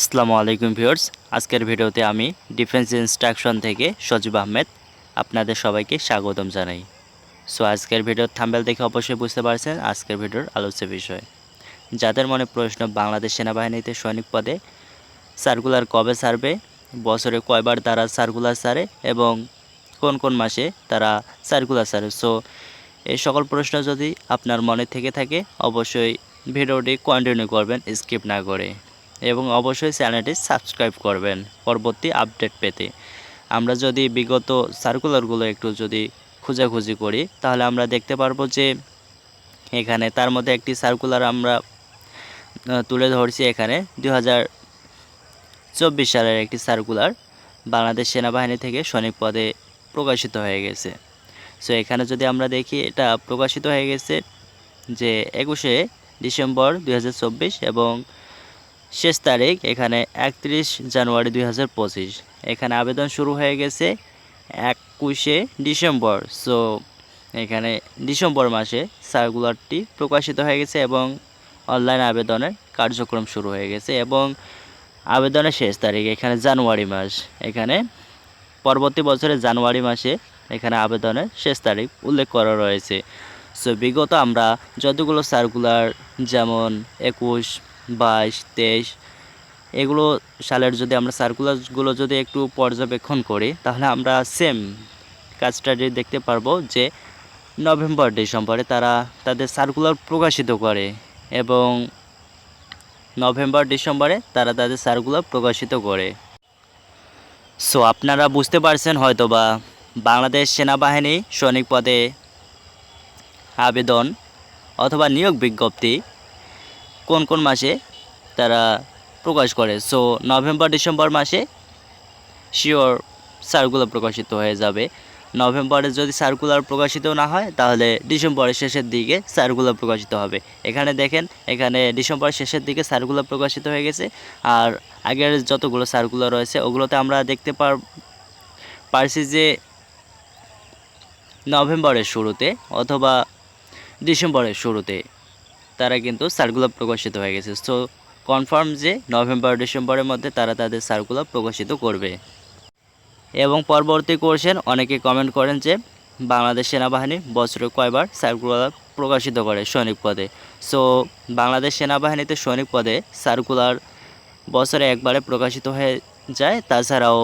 আসসালামু আলাইকুম ভিউয়ার্স। আজকের ভিডিওতে আমি ডিফেন্স ইনস্ট্রাকশন থেকে সজীব আহমেদ আপনাদের সবাইকে স্বাগতম জানাই। সো আজকের ভিডিওর থাম্বেল দেখে অবশ্যই বুঝতে পারছেন আজকের ভিডিওর আলোচ্য বিষয়। যাদের মনে প্রশ্ন বাংলাদেশ সেনাবাহিনীতে সৈনিক পদে সার্কুলার কবে ছাড়বে বছরে কয়বার তারা সার্কুলার সারে এবং কোন কোন মাসে তারা সার্কুলার সারে। সো এই সকল প্রশ্ন যদি আপনার মনে থেকে থাকে, অবশ্যই ভিডিওটি কন্টিনিউ করবেন, স্কিপ না করে। এবং অবশ্যই চ্যানেলটি সাবস্ক্রাইব করবেন পরবর্তী আপডেট পেতে। আমরা যদি বিগত সার্কুলারগুলো একটু যদি খোঁজাখুঁজি করি, তাহলে আমরা দেখতে পারব যে এখানে তার মধ্যে একটি সার্কুলার আমরা তুলে ধরছি এখানে। দুই চব্বিশ সালের একটি সার্কুলার বাংলাদেশ সেনাবাহিনী থেকে সৈনিক পদে প্রকাশিত হয়ে গেছে। সো এখানে যদি আমরা দেখি, এটা প্রকাশিত হয়ে গেছে যে একুশে ডিসেম্বর দু হাজার চব্বিশ এবং শেষ তারিখ, এখানে একত্রিশ জানুয়ারি দুই হাজার পঁচিশ। এখানে আবেদন শুরু হয়ে গেছে একুশে ডিসেম্বর। সো এখানে ডিসেম্বর মাসে সার্কুলারটি প্রকাশিত হয়ে গেছে এবং অনলাইন আবেদনের কার্যক্রম শুরু হয়ে গেছে এবং আবেদনের শেষ তারিখ এখানে জানুয়ারি মাস। এখানে পরবর্তী বছরের জানুয়ারি মাসে এখানে আবেদনের শেষ তারিখ উল্লেখ করা রয়েছে। সো বিগত আমরা যতগুলো সার্কুলার, যেমন একুশ বাইশ, তেইশ, এগুলো সালের যদি আমরা সার্কুলারগুলো যদি একটু পর্যবেক্ষণ করি, তাহলে আমরা সেম কাজটাটি দেখতে পারব যে নভেম্বর, ডিসেম্বরে তারা তাদের সার্কুলার প্রকাশিত করে এবং নভেম্বর, ডিসেম্বরে তারা তাদের সার্কুলার প্রকাশিত করে। সো আপনারা বুঝতে পারছেন হয়তোবা বাংলাদেশ সেনাবাহিনী সৈনিক পদে আবেদন অথবা নিয়োগ বিজ্ঞপ্তি কোন কোন মাসে তারা প্রকাশ করে? সো নভেম্বর ডিসেম্বর মাসে শিওর সার্কুলার প্রকাশিত হয়ে যাবে। নভেম্বরে যদি সার্কুলার প্রকাশিত না হয়, তাহলে ডিসেম্বরের শেষের দিকে সার্কুলার প্রকাশিত হবে। এখানে দেখেন, এখানে ডিসেম্বরের শেষের দিকে সার্কুলার প্রকাশিত হয়ে গেছে। আর আগের যতগুলো সার্কুলার রয়েছে, ওগুলোতে আমরা দেখতে পার, পারছি যে নভেম্বরের শুরুতে অথবা ডিসেম্বরের শুরুতে তারা কিন্তু সার্কুলার প্রকাশিত হয়ে গেছে। সো কনফার্ম যে নভেম্বর ডিসেম্বরের মধ্যে তারা তাদের সার্কুলার প্রকাশিত করবে। এবং পরবর্তী কোর্সেন অনেকে কমেন্ট করেন যে বাংলাদেশ সেনাবাহিনী বছরে কয়বার সার্কুলার প্রকাশিত করে সৈনিক পদে? সো বাংলাদেশ সেনাবাহিনীতে সৈনিক পদে সার্কুলার বছরে একবারে প্রকাশিত হয়ে যায়। তাছাড়াও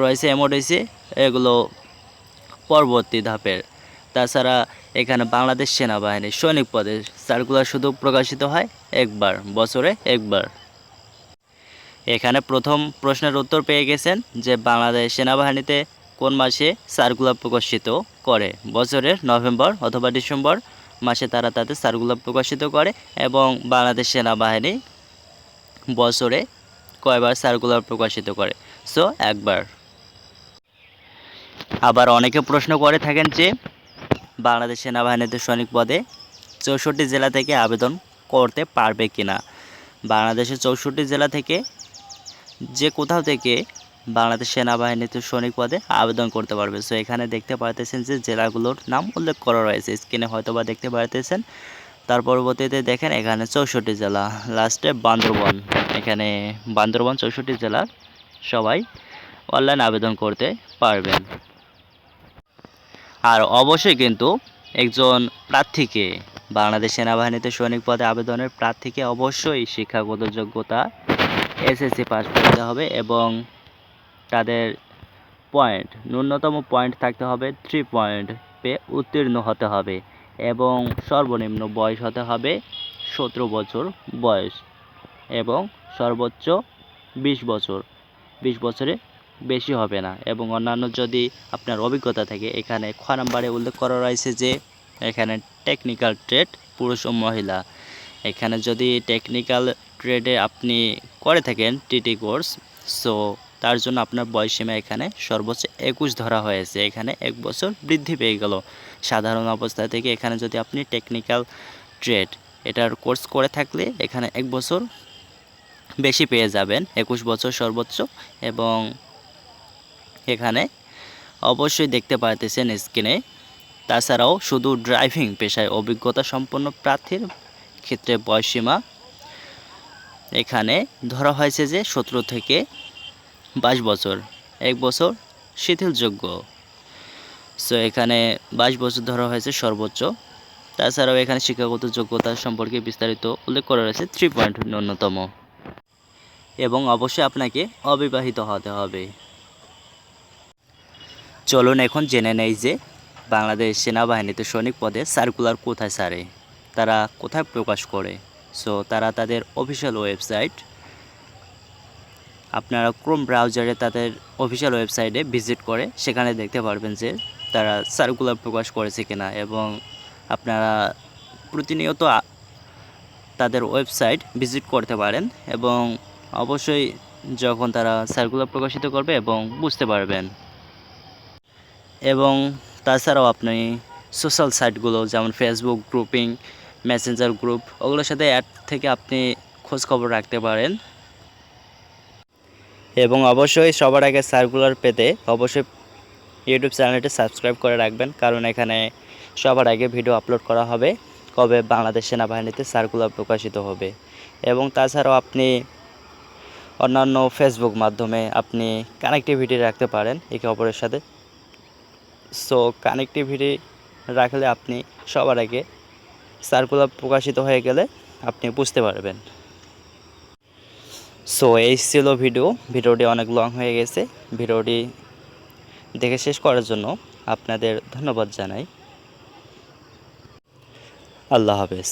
রয়েছে এমওডিসি এগুলো পরবর্তী ধাপের। তাছাড়া এখানে বাংলাদেশ সেনাবাহিনী সৈনিক পদে সার্কুলার শুধু প্রকাশিত হয় একবার, বছরে একবার। এখানে প্রথম প্রশ্নের উত্তর পেয়ে গেছেন যে বাংলাদেশ সেনাবাহিনীতে কোন মাসে সার্কুলার প্রকাশিত করে? বছরের নভেম্বর অথবা ডিসেম্বর মাসে তারা তাদের সার্কুলার প্রকাশিত করে এবং বাংলাদেশ সেনাবাহিনী বছরে কয়বার সার্কুলার প্রকাশিত করে? সো, একবার। আবার অনেকে প্রশ্ন করে থাকেন যে বাংলাদেশ সেনাবাহিনীতে সৈনিক পদে চৌষট্টি জেলা থেকে আবেদন করতে পারবে কিনা? বাংলাদেশের চৌষট্টি জেলা থেকে যে কোথাও থেকে বাংলাদেশ সেনাবাহিনীতে সৈনিক পদে আবেদন করতে পারবে। সো এখানে দেখতে পারতেছেন যে জেলাগুলোর নাম উল্লেখ করা রয়েছে। স্ক্রিনে হয়তো বা দেখতে পারতেছেন তার পরবর্তীতে দেখেন এখানে চৌষট্টি জেলা। লাস্টে বান্দরবন। এখানে বান্দরবন, চৌষট্টি জেলার সবাই অনলাইন আবেদন করতে পারবেন। আর অবশ্যই কিন্তু একজন প্রার্থীকে বাংলাদেশ সেনাবাহিনীতে সৈনিক পদে আবেদনের প্রার্থীকে অবশ্যই শিক্ষাগত যোগ্যতা এসএসসি পাস করতে হবে এবং তাদের পয়েন্ট, ন্যূনতম পয়েন্ট থাকতে হবে থ্রি পয়েন্ট পেয়ে উত্তীর্ণ হতে হবে এবং সর্বনিম্ন বয়স হতে হবে সতেরো বছর বয়স এবং সর্বোচ্চ বিশ বছর, বিশ বছরে বেশি হবে না। এবং অন্যান্য যদি আপনার অভিজ্ঞতা থাকে, এখানে খ নাম্বারে উল্লেখ করা রয়েছে যে, এখানে টেকনিক্যাল ট্রেড পুরুষ ও মহিলা। এখানে যদি টেকনিক্যাল ট্রেডে আপনি করে থাকেন টিটি কোর্স সো তার জন্য আপনার বয়সীমা এখানে সর্বোচ্চ একুশ ধরা হয়েছে। এখানে এক বছর বৃদ্ধি পেয়ে গেল। সাধারণ অবস্থা থেকে এখানে যদি আপনি টেকনিক্যাল ট্রেড এটার কোর্স করে থাকলে এখানে এক বছর বেশি পেয়ে যাবেন। একুশ বছর সর্বোচ্চ এবং এখানে অবশ্যই দেখতে পারতেছেন স্ক্রিনে। তাছাড়াও শুধু ড্রাইভিং পেশায় অভিজ্ঞতা সম্পন্ন প্রার্থীর ক্ষেত্রে বয়সীমা। এখানে ধরা হয়েছে যে সতেরো থেকে বাইশ বছর, এক বছর শিথিলযোগ্য। সো এখানে বাইশ বছর ধরা হয়েছে সর্বোচ্চ। তাছাড়াও এখানে শিক্ষাগত যোগ্যতা সম্পর্কে বিস্তারিত উল্লেখ করা রয়েছে থ্রি পয়েন্ট ন্যূনতম এবং অবশ্যই আপনাকে অবিবাহিত হতে হবে। চলুন এখন জেনে নেই যে বাংলাদেশ সেনাবাহিনীতে সৈনিক পদে সার্কুলার কোথায় ছাড়ে তারা কোথায় প্রকাশ করে? সো তারা তাদের অফিসিয়াল ওয়েবসাইট আপনারা ক্রোম ব্রাউজারে তাদের অফিসিয়াল ওয়েবসাইটে ভিজিট করে সেখানে দেখতে পারবেন যে তারা সার্কুলার প্রকাশ করেছে কিনা এবং আপনারা প্রতিনিয়ত তাদের ওয়েবসাইট ভিজিট করতে পারেন এবং অবশ্যই যখন তারা সার্কুলার প্রকাশিত করবে এবং বুঝতে পারবেন। এবং তাছাড়াও আপনি সোশ্যাল সাইটগুলো যেমন ফেসবুক গ্রুপিং মেসেঞ্জার গ্রুপ ওগুলোর সাথে অ্যাড থেকে আপনি খোঁজ খবর রাখতে পারেন। এবং অবশ্যই সবার আগে সার্কুলার পেতে অবশ্যই ইউটিউব চ্যানেলটি সাবস্ক্রাইব করে রাখবেন, কারণ এখানে সবার আগে ভিডিও আপলোড করা হবে কবে বাংলাদেশ সেনাবাহিনীতে সার্কুলার প্রকাশিত হবে। এবং তাছাড়াও আপনি অন্যান্য ফেসবুক মাধ্যমে আপনি কানেক্টিভিটি রাখতে পারেন একে অপরের সাথে। সো কানেক্টিভিটি রাখলে আপনি সবার আগে সার্কুলার প্রকাশিত হয়ে গেলে আপনি বুঝতে পারবেন। সো এই ছিল ভিডিও ভিডিওটি অনেক লং হয়ে গেছে। ভিডিওটি দেখে শেষ করার জন্য আপনাদের ধন্যবাদ জানাই। আল্লাহ হাফেজ।